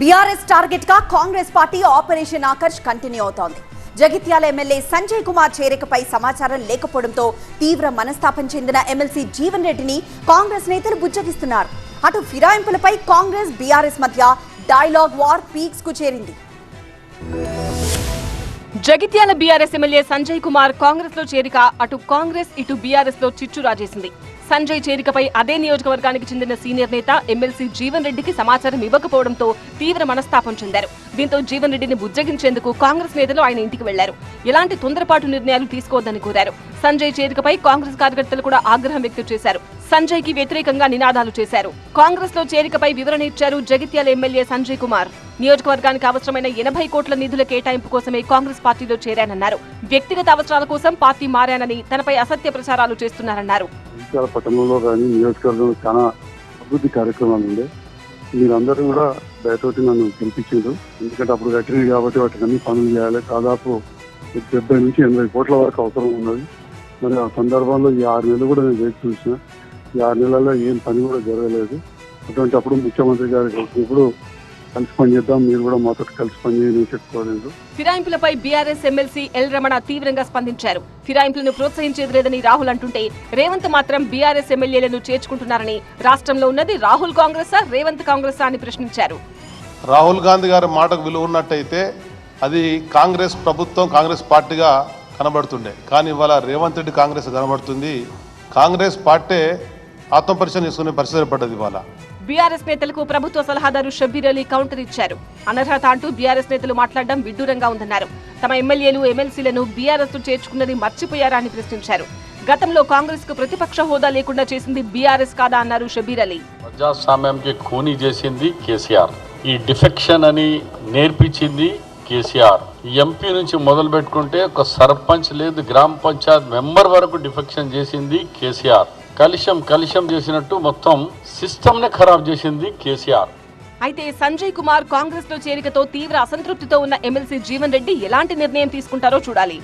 BRS టార్గెట్గా Congress party operation Akarsh continue అవుతోంది. Jagtial MLA Sanjay Kumar చేరికపై సమాచారం లేకపోవడంతో తీవ్ర మనస్తాపం చెందిన ఎమ్మెల్సీ జీవన్ రెడ్డిని కాంగ్రెస్ నేతలు బుజ్జగిస్తున్నారు. అటు ఫిరాయింపులపై కాంగ్రెస్ బీఆర్ఎస్ మధ్య డైలాగ్ వార్ పీక్స్కు చేరింది. జగిత్యాల బీఆర్ఎస్ ఎమ్మెల్యే సంజయ్ కుమార్ కాంగ్రెస్లో చేరిక అటు కాంగ్రెస్ ఇటు బీఆర్ఎస్లో చిచ్చు రాజేసింది. సంజయ్ చేరికపై అదే నియోజకవర్గానికి చెందిన సీనియర్ నేత ఎమ్మెల్సీ జీవన్ రెడ్డికి సమాచారం ఇవ్వకపోవడంతో తీవ్ర మనస్తాపం చెందారు. దీంతో జీవన్ రెడ్డిని బుజ్జగించేందుకు కాంగ్రెస్ నేతలు ఆయన ఇంటికి వెళ్ళారు. ఎలాంటి తొందరపాటు నిర్ణయాలు తీసుకోవద్దని కోరారు. సంజయ్ చేరికపై కాంగ్రెస్ కార్యకర్తలు కూడా ఆగ్రహం వ్యక్తం చేశారు. సంజయ్కి వ్యతిరేకంగా నినాదాలు చేశారు. కాంగ్రెస్లో చేరికపై వివరణ ఇచ్చారు జగిత్యాల ఎమ్మెల్యే సంజయ్ కుమార్. నియోజకవర్గానికి అవసరమైన ఎనభై కోట్ల నిధుల కేటాయింపు కోసమే కాంగ్రెస్ పార్టీలో చేరానన్నారు. వ్యక్తిగత అవసరాల కోసం పార్టీ మారానని తనపై అసత్య ప్రచారాలు చేస్తున్నారన్నారు. పట్టణంలో కానీ నియోజకవర్గంలో చాలా అభివృద్ధి కార్యక్రమాలు ఉండే. మీరందరూ కూడా దయతోటి నన్ను గెలిపించారు. ఎందుకంటే అప్పుడు వెటరీ కాబట్టి వాటికి అన్ని పనులు చేయాలి. దాదాపు డెబ్బై నుంచి ఎనభై కోట్ల వరకు అవసరం ఉన్నది. మరి ఆ సందర్భంలో ఈ ఆరు నెలలు కూడా నేను వేచి చూసిన. ఈ ఆరు నెలల్లో ఏం పని కూడా జరగలేదు. అటువంటి అప్పుడు ముఖ్యమంత్రి గారికి ఇప్పుడు కలిసి పనిచేద్దాం మీరు కూడా మాతో కలిసి పనిచేయని చెప్పుకోలేదు. ఫిరాయింపులపై బీఆర్ఎస్ ఎమ్మెల్సీ ఎల్ రమణ తీవ్రంగా స్పందించారు. ఫిరాయింపులను ప్రోత్సహించేది లేదని రాహుల్ అంటుంటే రేవంత్ మాత్రం బీఆర్ఎస్ ఎమ్మెల్యేలను చేర్చుకుంటున్నారని రాష్ట్రంలో ఉన్నది రాహుల్ కాంగ్రెసా రేవంత్ కాంగ్రెసా అని ప్రశ్నించారు. రాహుల్ గాంధీ గారి మాటకు విలువ ఉన్నట్టయితే అది కాంగ్రెస్ ప్రభుత్వం కాంగ్రెస్ పార్టీగా కనబడుతుండే. కానీ ఇవాళ రేవంత్ రెడ్డి కాంగ్రెస్ కనబడుతుంది. కాంగ్రెస్ పార్టీ ఆత్మపరిచయం చేసుకునే పరిస్థితి ఏర్పడ్డది ఇవాళ. బీఆర్ఎస్ నేతలకు ప్రభుత్వ సలహాదారు షబ్బీర్ అలీ కౌంటర్ ఇచ్చారు. అనర్హత అంటూ బీఆర్ఎస్ నేతలు మాట్లాడడం విడ్డూరంగా ఉందన్నారు. తమ ఎమ్మెల్యేలు ఎమ్మెల్సీలను బీఆర్ఎస్ చేర్చుకున్నది మర్చిపోయారా అని ప్రశ్నించారు. గతంలో కాంగ్రెస్కు ప్రతిపక్ష హోదా లేకుండా చేసింది బీఆర్ఎస్ కాదా అన్నారు షబీర్ అలీ. ప్రజాస్వామ్యంకి ఖూనీ చేసింది కేసీఆర్. ఈ డిఫెక్షన్ అని నేర్పించింది కేసీఆర్. ఎంపీ నుంచి మొదలు పెట్టుకుంటే ఒక సర్పంచ్ లేదు గ్రామ పంచాయత్ మెంబర్ వరకు డిఫెక్షన్ చేసింది కేసీఆర్. కలిషం కలిషం చేసినట్టు మొత్తం సిస్టమ్నే ఖరాబ్ చేసింది కేసీఆర్. అయితే సంజయ్ కుమార్ కాంగ్రెస్లో చేరికతో తీవ్ర అసంతృప్తితో ఉన్న ఎమ్మెల్సీ జీవన్ రెడ్డి ఎలాంటి నిర్ణయం తీసుకుంటారో చూడాలి.